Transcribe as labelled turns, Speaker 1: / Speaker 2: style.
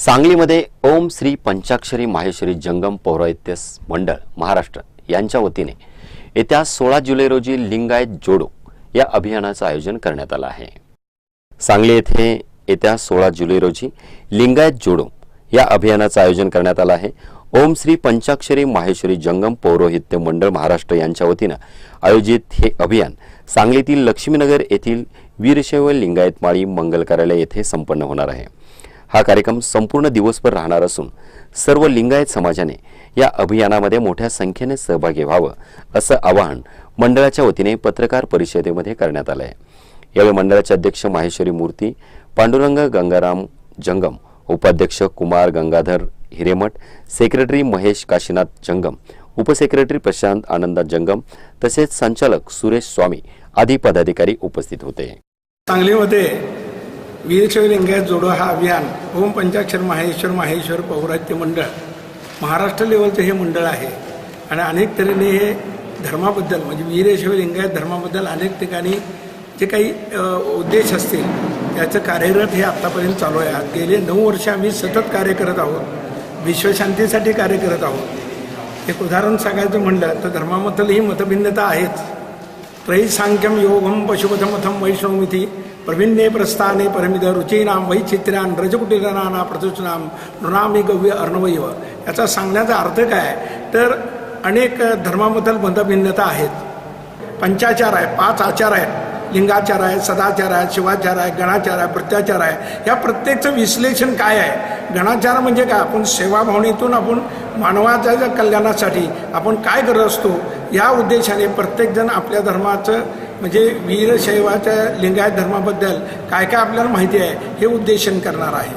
Speaker 1: सांगलीमध्ये ओम श्री पंचाक्षरी माहेश्वरी जंगम पौराहित्य मंडळ महाराष्ट्र यांच्या वतीने येत्या सोळा जुलै रोजी लिंगायत जोडो या अभियानाचं आयोजन करण्यात आलं आहे. सांगली येथे येत्या सोळा जुलै रोजी लिंगायत जोडो या अभियानाचं आयोजन करण्यात आलं आहे. ओम श्री पंचाक्षरी माहेश्वरी जंगम पौरोहित्य मंडळ महाराष्ट्र यांच्या वतीनं आयोजित हे अभियान सांगलीतील लक्ष्मीनगर येथील वीरशैव लिंगायत माळी मंगल कार्यालय येथे संपन्न होणार आहे. हा कार्यक्रम संपूर्ण दिवसभर राहणार असून सर्व लिंगायत समाजाने या अभियानामध्ये मोठ्या संख्येने सहभागी व्हावं असं आवाहन मंडळाच्या वतीने पत्रकार परिषदेमध्ये करण्यात आलं आहे यावेळी मंडळाचे अध्यक्ष माहेश्वरी मूर्ती पांडुरंग गंगाराम जंगम उपाध्यक्ष कुमार गंगाधर हिरेमठ सेक्रेटरी महेश काशीनाथ जंगम उपसेक्रेटरी प्रशांत आनंदा जंगम तसेच संचालक सुरेश स्वामी आदी पदाधिकारी उपस्थित होते.
Speaker 2: सांगलीमध्ये वीरशैव लिंगायत जोडो हा अभियान ओम पंचाक्षर माहेश्वर माहेश्वर पौरात्य मंडळ महाराष्ट्र लेवलचं हे मंडळ आहे. आणि अनेक तऱ्हेने हे धर्माबद्दल म्हणजे वीरशैव लिंगायत धर्माबद्दल अनेक ठिकाणी जे काही उद्देश असतील त्याचं कार्यरत हे आत्तापर्यंत चालू आहे. गेले नऊ वर्ष आम्ही सतत कार्य करत आहोत. विश्वशांतीसाठी कार्य करत आहोत. एक उदाहरण सांगायचं म्हणलं तर धर्माबद्दल ही मतभिन्नता आहेच. त्रयी सांख्यम योगम पशुपथमथम वैष्णवमिथी प्रवीण्ये प्रस्थाने परमिद रुचीनाम वैचित्र्यान रजकुटीरनाना प्रतुचनाम नृणामी गव्य अर्णवैव. याचा सांगण्याचा अर्थ काय? तर अनेक धर्माबद्दल मतभिन्नता आहेत. पंचाचार आहे पाच आचार आहेत लिंगाचार आहे सदाचार आहे शिवाचार आहे गणाचार आहे प्रत्याचार आहे या प्रत्येकचं विश्लेषण काय आहे? गणाचार म्हणजे काय? आपण सेवाभावनेतून आपण मानवाच्या कल्याणासाठी आपण काय करत असतो? या उद्देशाने प्रत्येकजण आपल्या धर्माचं म्हणजे वीरशैवाच्या लिंगायत धर्माबद्दल काय काय आपल्याला माहिती आहे हे उद्देशन करणार आहे.